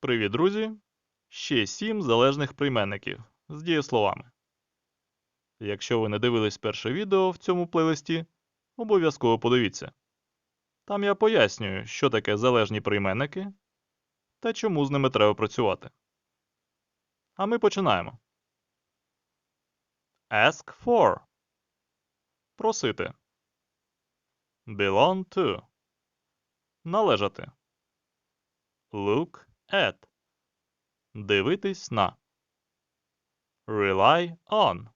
Привіт, друзі! Ще сім залежних прийменників з дієсловами. Якщо ви не дивились перше відео в цьому плейлисті, обов'язково подивіться. Там я пояснюю, що таке залежні прийменники та чому з ними треба працювати. А ми починаємо. Ask for. Просити. Belong to. Належати. Look at. Дивитись на. Rely on.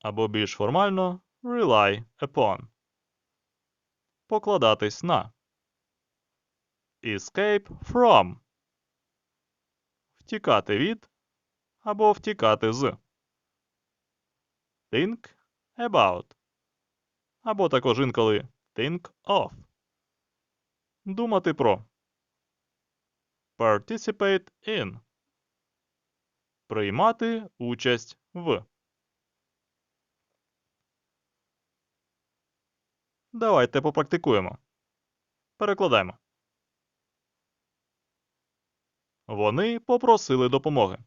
Або більш формально rely upon. Покладатись на. Escape from. Втікати від або втікати з. Think about. Або також інколи think of. Думати про. Participate in. Приймати участь в. Давайте попрактикуємо. Перекладаємо. Вони попросили допомоги.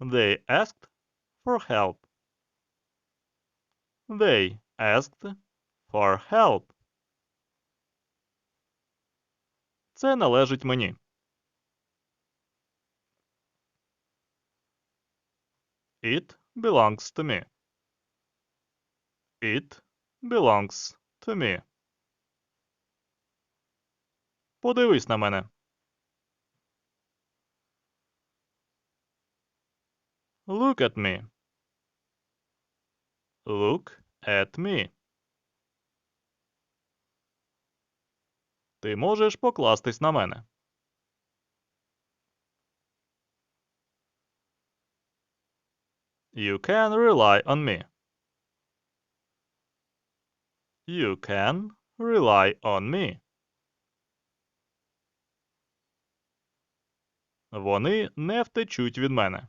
They asked for help. They asked for help. Це належить мені. It belongs to me. It belongs to me. Подивись на мене. Look at me. Look at me. Ти можеш покластись на мене. You can rely on me. You can rely on me. Вони не втечуть від мене.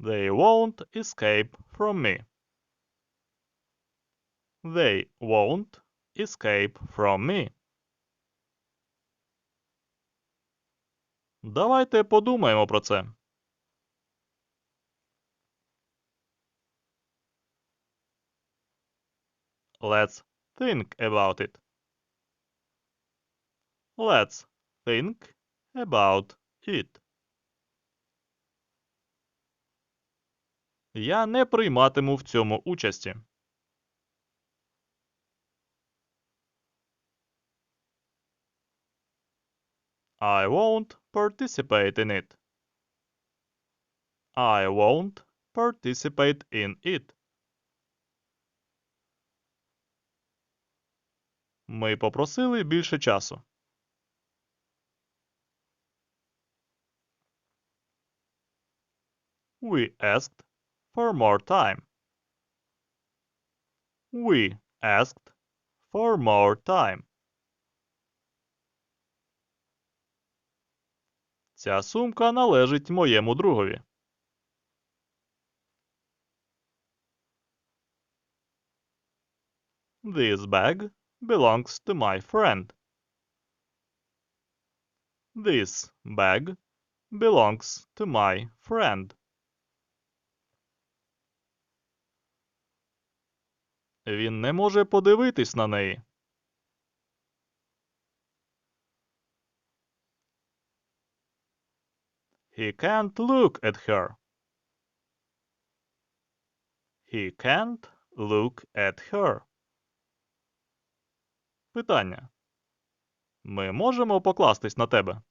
They won't escape from me. They won't escape from me. Давайте подумаємо про це. Let's think about it. Let's think about it. Я не прийматиму в цьому участі. I won't participate in it. I won't participate in it. Ми попросили більше часу. We asked for more time. We asked for more time. Ця сумка належить моєму другові. This bag belongs to my friend. This bag belongs to my friend. Він не може подивитись на неї. He can't look at her. He can't look at her. Питання. Ми можемо покластись на тебе?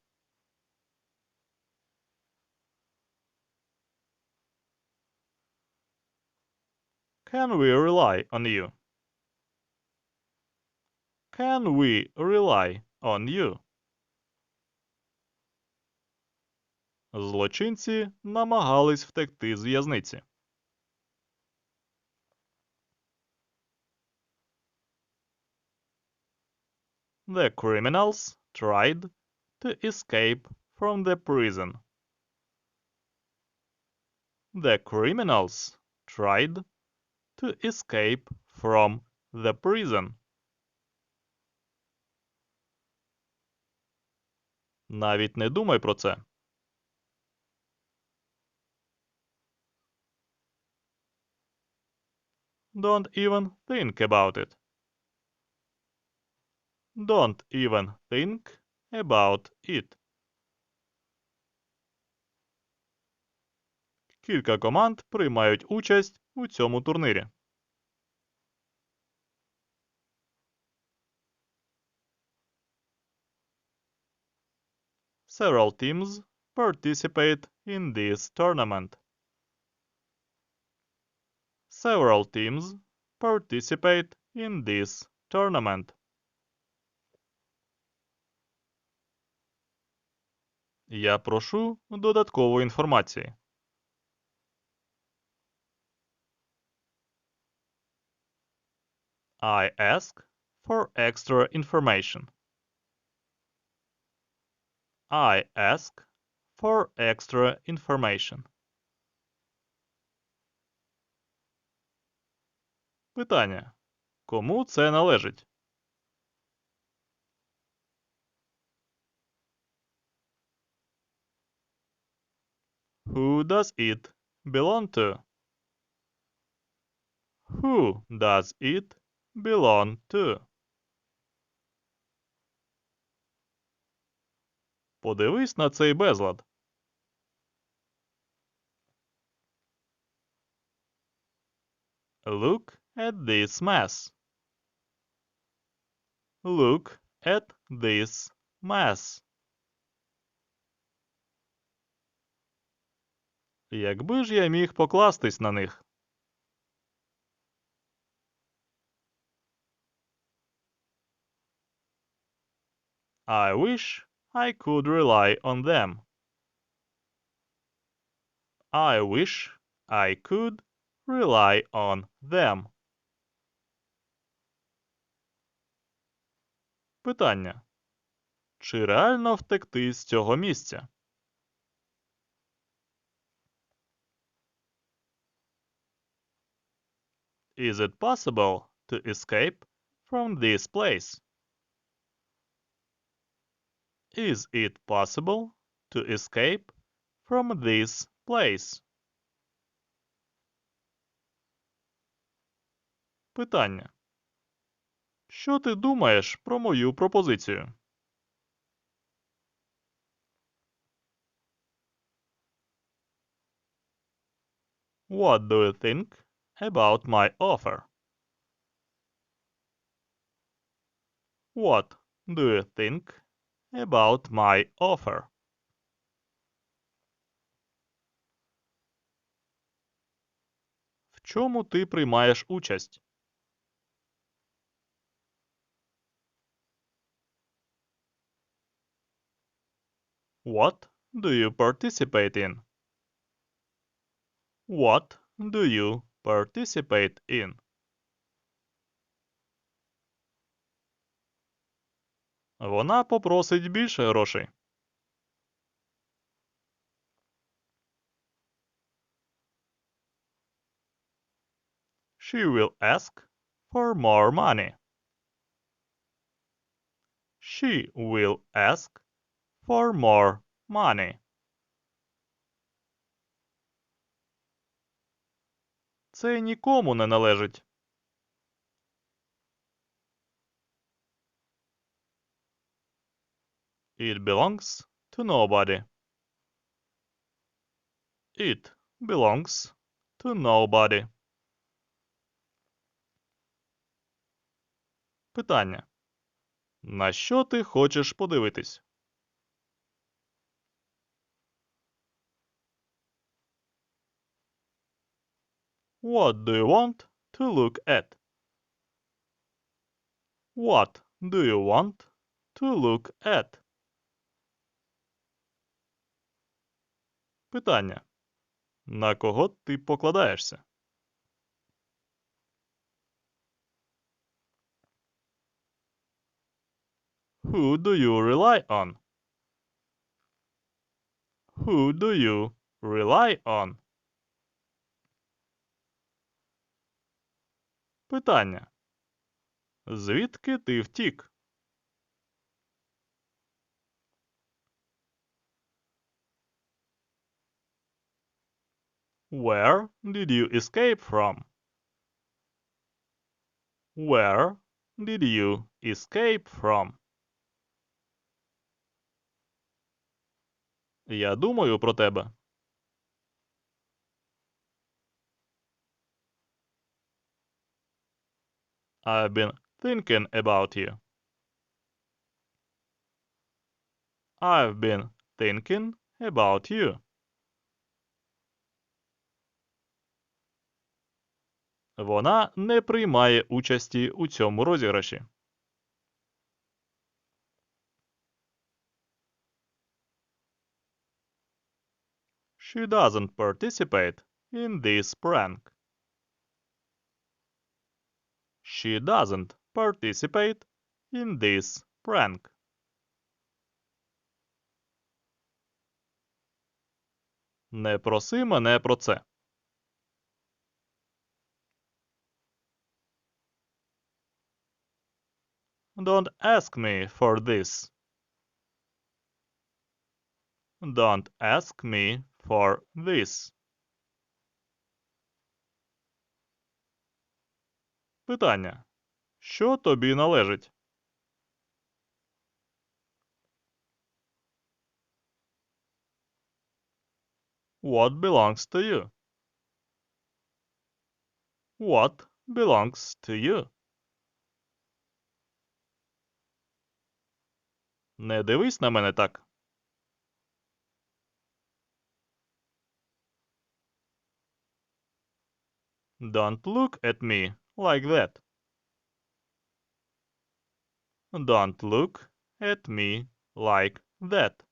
Can we rely on you? Can we rely on you? Злочинці намагались втекти з в'язниці. The criminals tried to escape from the prison. The criminals tried to escape from the prison. Навіть не думай про це. Don't even think about it. Don't even think about it. Кілька команд приймають участь у цьому турнирі. Several teams participate in this tournament. Several teams participate in this tournament. Я прошу додаткової інформації. I ask for extra information. I ask for extra information. Питання. Кому це належить? Who does it belong to? Who does it belong to? Подивись на цей безлад. Look at this mess. Look at this mess. Якби ж я міг покластись на них. I wish I could rely on them. I wish I could rely on them. Питання. Чи реально втекти з цього місця? Is it possible to escape from this place? Is it possible to escape from this place? Питання. Що ти думаєш про мою пропозицію? What do you think about my offer? What do you think about my offer? В чому ти приймаєш участь? What do you participate in? What do you participate in? Вона попросить більше грошей. She will ask for more money. She will ask for more money. Це нікому не належить. It belongs to nobody. It belongs to nobody. Питання. На що ти хочеш подивитись? What do you want to look at? What do you want to look at? Питання. На кого ти покладаєшся? Who do you rely on? Who do you rely on? Питання. Звідки ти втік? Where did you escape from? Where did you escape from? Я думаю про тебе. I've been thinking about you. I've been thinking about you. Вона не приймає участі у цьому розіграші. She doesn't participate in this prank. She doesn't participate in this prank. Не проси мене про це. Don't ask me for this. Don't ask me for this. Питання. Що тобі належить? What belongs to you? What belongs to you? Не дивись на мене так. Don't look at me like that. Don't look at me like that.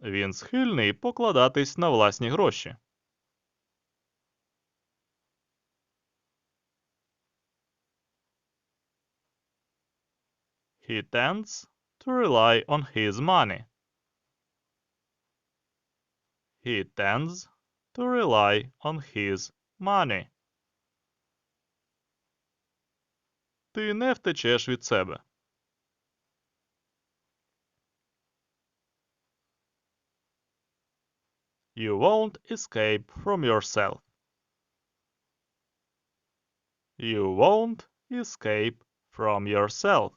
Він схильний покладатись на власні гроші. He tends to rely on his money. He tends to rely on his money. Ти не втечеш від себе. You won't escape from yourself. You won't escape from yourself.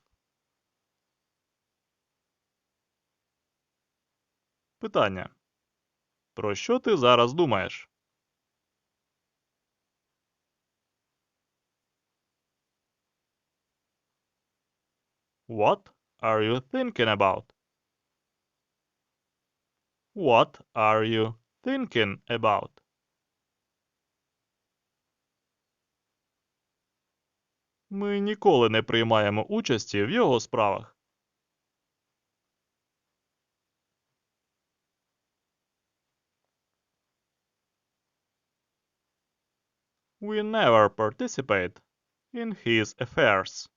Питання. Про що ти зараз думаєш? What are you thinking about? What are you thinking about? Ми ніколи не приймаємо участі в його справах. We never participate in his affairs.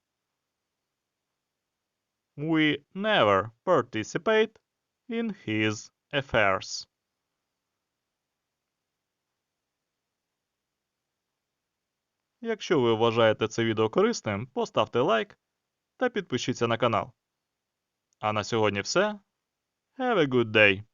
We never participate in his affairs. Якщо ви вважаєте це відео корисним, поставте лайк та підпишіться на канал. А на сьогодні все. Have a good day!